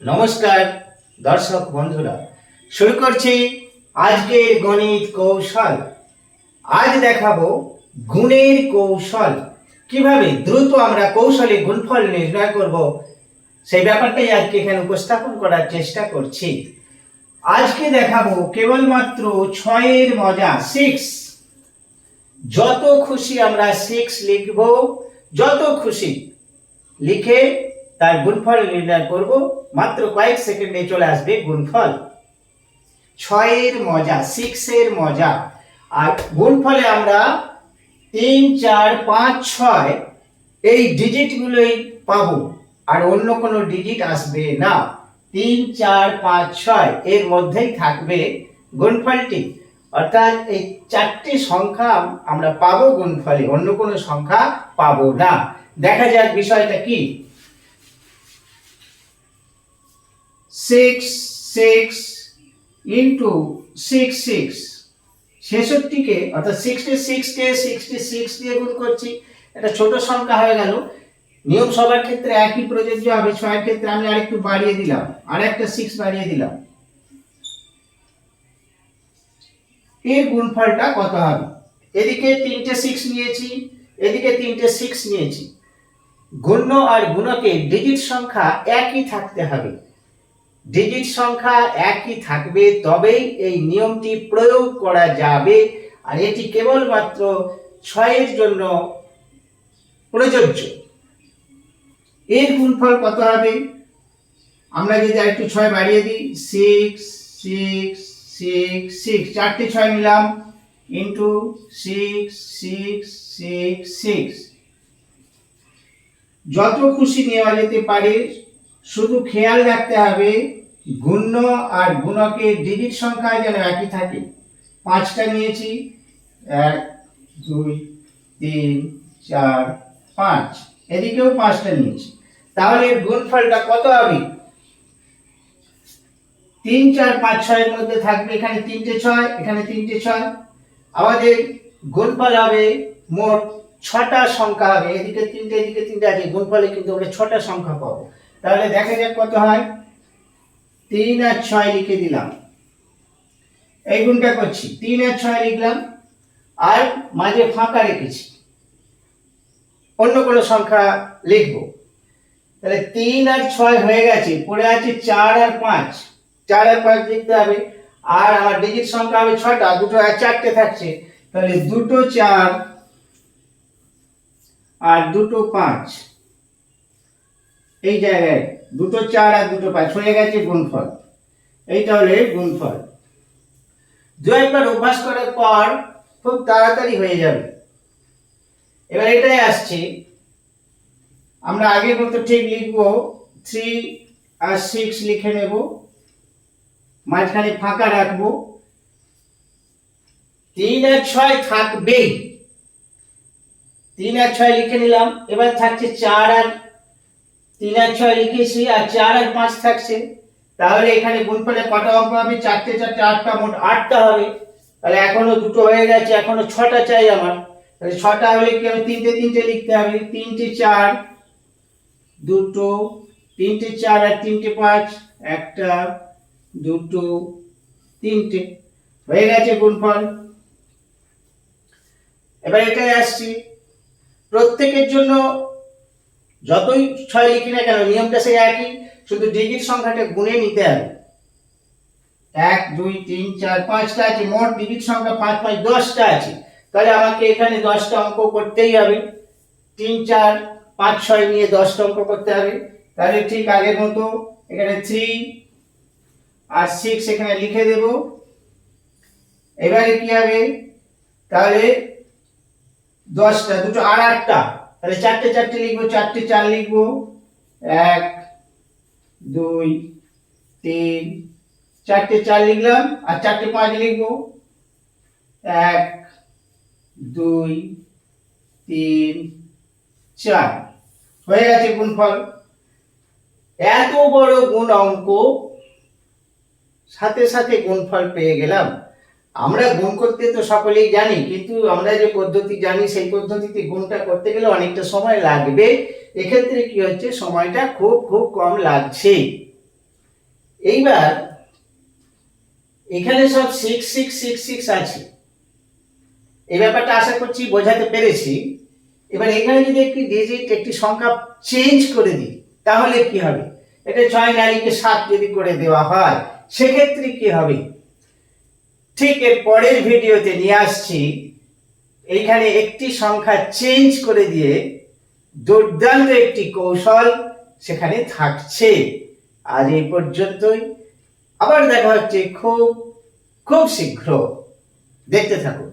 নমস্কার, দর্শক বন্ধুরা। শুরু করছি আজকের গণিত কৌশল। আজ দেখাবো গুণের কৌশল। কীভাবে দ্রুত আমরা কৌশলে গুণফল নির্ণয় করব, সেই ব্যাপারটাই আজকে এখানে উপস্থাপন করার চেষ্টা করছি। আজকে দেখাবো কেবলমাত্র ছয়ের মজা সিক্স যত খুশি আমরা সিক্স লিখব, যত খুশি লিখে তার গুণফল নির্ণয় করব। মাত্র কয়েক সেকেন্ডে চলে আসবে গুণফল। ছয়ের মজা সিক্সের মজা। আর গুণফলে আমরা তিন, চার, পাঁচ, ছয় এই ডিজিটগুলোই পাবো। আর অন্য কোনো ডিজিট আসবে না। তিন, চার, পাঁচ, ছয় এর মধ্যেই থাকবে গুণফলটি। অর্থাৎ এই চারটি সংখ্যা আমরা পাবো গুণফলে, অন্য কোনো সংখ্যা পাবো না। দেখা যাক বিষয়টা কি। Six six into six six ছেষট্টিকে, অর্থাৎ সিক্সটি সিক্সকে সিক্সটি সিক্স দিয়ে গুণ করছি। এটা ছোট সংখ্যা হয়ে গেল। নিয়ম সবার ক্ষেত্রে একই প্রযোজ্য হবে, ছয়ের ক্ষেত্রে আমি আরেকটু বাড়িয়ে দিলাম। আর একটা সিক্স বাড়িয়ে দিলাম। এর গুণফলটা কত হবে? এদিকে তিনটে সিক্স নিয়েছি, এদিকে তিনটে সিক্স নিয়েছি। গুণ্য আর গুণকে ডিজিট সংখ্যা একই থাকতে হবে। ডিজিট সংখ্যা একই থাকবে, তবেই এই নিয়মটি প্রয়োগ করা যাবে। আর এটি কেবলমাত্র ছয়ের জন্য প্রযোজ্য। এর গুণফল কত হবে? আমরা যদি একটু ছয় বাড়িয়ে দিই সিক্স সিক্স সিক্স সিক্স চারটে ছয় নিলাম into six six six six যত খুশি নেওয়া যেতে পারে শুধু খেয়াল রাখতে হবে, গুণ্য আর গুণকের ডিজিট সংখ্যা যেন একই থাকে। পাঁচটা নিয়েছি, এক, দুই, তিন, চার, পাঁচ। এদিকেও পাঁচটা নিয়েছি। তাহলে গুণফলটা কত হবে? তিন, চার, পাঁচ, ছয়ের মধ্যে থাকবে এখানে তিনটে ছয়, এখানে তিনটে ছয়। আমাদের গুণফল হবে মোট ছটা সংখ্যা হবে। এদিকে তিনটে এদিকে তিনটে আছে, গুণফলে কিন্তু আমরা ছটা সংখ্যা পাবো। তাহলে দেখা যাক কত হয়। তিন আর ছয় লিখে দিলাম। এই গুণটা করছি। তিন আর ছয় লিখলাম আর মাঝে ফাঁকা রেখেছি। অন্য কোনো সংখ্যা লিখব। তাহলে তিন আর ছয় হয়ে গেছে। পড়ে আছে চার আর পাঁচ। চার আর পাঁচ লিখতে হবে। আর আমার ডিজিট সংখ্যা হবে ছটা। দুটো আর চারটে থাকছে। তাহলে দুটো চার আর দুটো পাঁচ। এই জায়গায় দুটো চার আর দুটো পাঁচ, হয়ে গেছে গুণফল। এইটা হলে গুণফল। দু একবার অভ্যাস করার পর খুব তাড়াতাড়ি হয়ে যাবে। এবার এটাই আসছে। আমরা আগের মতো ঠিক লিখব থ্রি আর সিক্স লিখে নেব। মাঝখানে ফাঁকা রাখব। তিন আর ছয় থাকবেই। তিন আর ছয় লিখে নিলাম। এবার থাকছে চার আর তিন আর ছয় লিখেছি আর চার আর পাঁচ থাকছে। তাহলে এখানে গুণফলে কটা অঙ্ক হবে? চারটে চারটে, আটটা, মোট আটটা হবে। তাহলে এখনও দুটো হয়ে গেছে, এখনও ছটা চাই আমার। তাহলে ছটা হলে কি হবে? তিনটে তিনটে লিখতে হবে। তিনটে, চার, দুটো, তিনটে, চার আর তিনটে, পাঁচ, একটা, দুটো, তিনটে। হয়ে গেছে গুণফল এবার এটাই আসছি। প্রত্যেকের জন্য যতই ছয় লিখি না কেন, নিয়মটা সেই একই, শুধু ডিজিট সংখ্যাটা গুণে নিতে হবে। এক, দুই, তিন, চার, পাঁচটা আছে, মোট ডিজিট সংখ্যা পাঁচ পাঁচ, দশটা আছে। তাহলে আমাকে এখানে দশটা অঙ্ক করতেই হবে। তিন, চার, পাঁচ, ছয় নিয়ে দশটা অঙ্ক করতে হবে। তাহলে ঠিক আগের মতো এখানে থ্রি আর সিক্স এখানে লিখে দেব। এবারে কি হবে? তাহলে দশটা, দুটো আর আটটা। তাহলে চারটে চারটে লিখব, চারটে চার লিখব। এক, দুই, তিন, চারটে চার লিখলাম, আর চারটে পাঁচ লিখব। এক, দুই, তিন, চার। হয়ে গেছে গুণফল। এত বড় গুণ অঙ্ক সাথে সাথে গুণফল পেয়ে গেলাম। আমরা গুণ করতে তো সকলেই জানি, কিন্তু আমরা যে পদ্ধতি জানি, সেই পদ্ধতিতে গুণটা করতে গেলে অনেকটা সময় লাগবে। এক্ষেত্রে কি হচ্ছে? সময়টা খুব খুব কম লাগছে। এইবার, এখানে সব সিক্স সিক্স সিক্স সিক্স আছে। এই ব্যাপারটা আশা করছি বোঝাতে পেরেছি। এবার এখানে যদি একটি ডিজিট একটি সংখ্যা চেঞ্জ করে দিই, তাহলে কি হবে? এটা ছয় নারীকে সাত যদি করে দেওয়া হয়, সেক্ষেত্রে কি হবে? ঠিক এর পরের ভিডিওতে নিয়ে আসছি। এইখানে একটি সংখ্যা চেঞ্জ করে দিয়ে দুর্দান্ত একটি কৌশল সেখানে থাকছে। আজ এই পর্যন্তই। আবার দেখা হচ্ছে খুব খুব শীঘ্র। দেখতে থাকুন।